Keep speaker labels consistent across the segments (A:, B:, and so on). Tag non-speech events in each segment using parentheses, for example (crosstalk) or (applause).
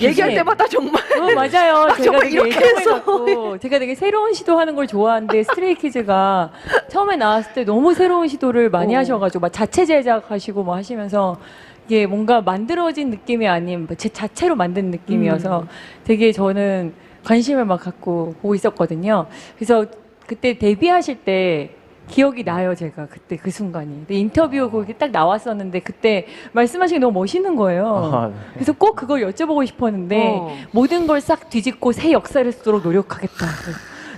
A: 얘기할 때마다 정말
B: 어, 맞아요. (laughs) 제가
A: 정말
B: 되게
A: 이렇게 해서.
B: 제가 되게 새로운 시도하는 걸 좋아하는데 스트레이키즈가 처음에 나왔을 때 너무 새로운 시도를 많이
A: 어.
B: 하셔가지고 막 자체 제작하시고 뭐 하시면서 이게 뭔가 만들어진 느낌이 아닌 제 자체로 만든 느낌이어서
A: 음.
B: 되게 저는 관심을 막 갖고 보고 있었거든요. 그래서 그때 데뷔하실 때 기억이 나요, 제가 그때 그 순간이. 근데 인터뷰 거기 딱 나왔었는데 그때 말씀하신 게 너무 멋있는 거예요.
C: 아, 네.
B: 그래서 꼭 그걸 여쭤보고 싶었는데
A: 어.
B: 모든 걸 싹 뒤집고 새 역사를 쓰도록 노력하겠다.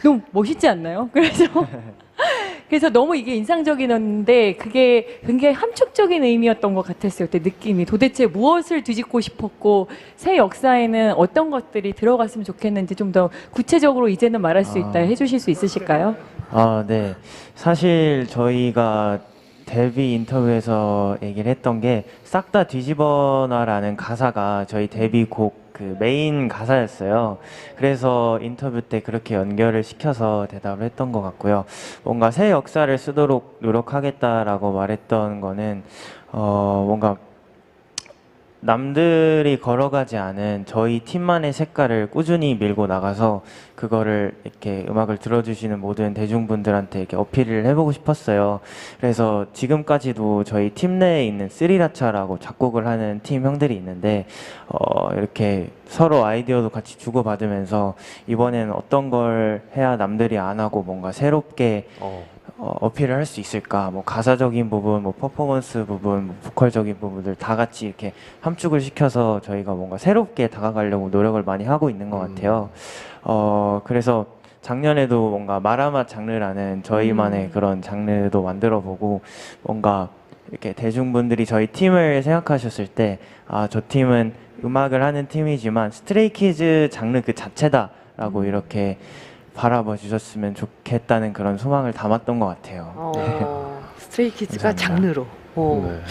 B: 너무 멋있지 않나요? 그래서 (laughs) 그래서 너무 이게 인상적이었는데 그게 굉장히 함축적인 의미였던 것 같았어요. 그때 느낌이 도대체 무엇을 뒤집고 싶었고 새 역사에는 어떤 것들이 들어갔으면 좋겠는지 좀 더 구체적으로 이제는 말할 수 있다
C: 아.
B: 해주실 수 있으실까요?
C: 아, 네. 사실 저희가 데뷔 인터뷰에서 얘기를 했던 게 싹 다 뒤집어놔라는 가사가 저희 데뷔곡 그 메인 가사였어요. 그래서 인터뷰 때 그렇게 연결을 시켜서 대답을 했던 것 같고요. 뭔가 새 역사를 쓰도록 노력하겠다라고 말했던 거는 어 뭔가 남들이 걸어가지 않은 저희 팀만의 색깔을 꾸준히 밀고 나가서 그거를 이렇게 음악을 들어주시는 모든 대중분들한테 이렇게 어필을 해보고 싶었어요. 그래서 지금까지도 저희 팀 내에 있는 스리라차라고 작곡을 하는 팀 형들이 있는데 어, 이렇게 서로 아이디어도 같이 주고받으면서 이번에는 어떤 걸 해야 남들이 안 하고 뭔가 새롭게 어, 어 필을 할 수 있을까? 뭐 가사적인 부분, 뭐 퍼포먼스 부분, 뭐 보컬적인 부분들 다 같이 이렇게 함축을 시켜서 저희가 뭔가 새롭게 다가가려고 노력을 많이 하고 있는 것 같아요. 어 그래서 작년에도 뭔가 마라맛 장르라는 저희만의
B: 음.
C: 그런 장르도 만들어보고 뭔가 이렇게 대중분들이 저희 팀을 생각하셨을 때 아 저 팀은 음악을 하는 팀이지만 스트레이키즈 장르 그 자체다라고 이렇게 바라봐 주셨으면 좋겠다는 그런 소망을 담았던 것 같아요.
A: 어, 스트레이키즈가
C: 감사합니다.
A: 장르로. 어.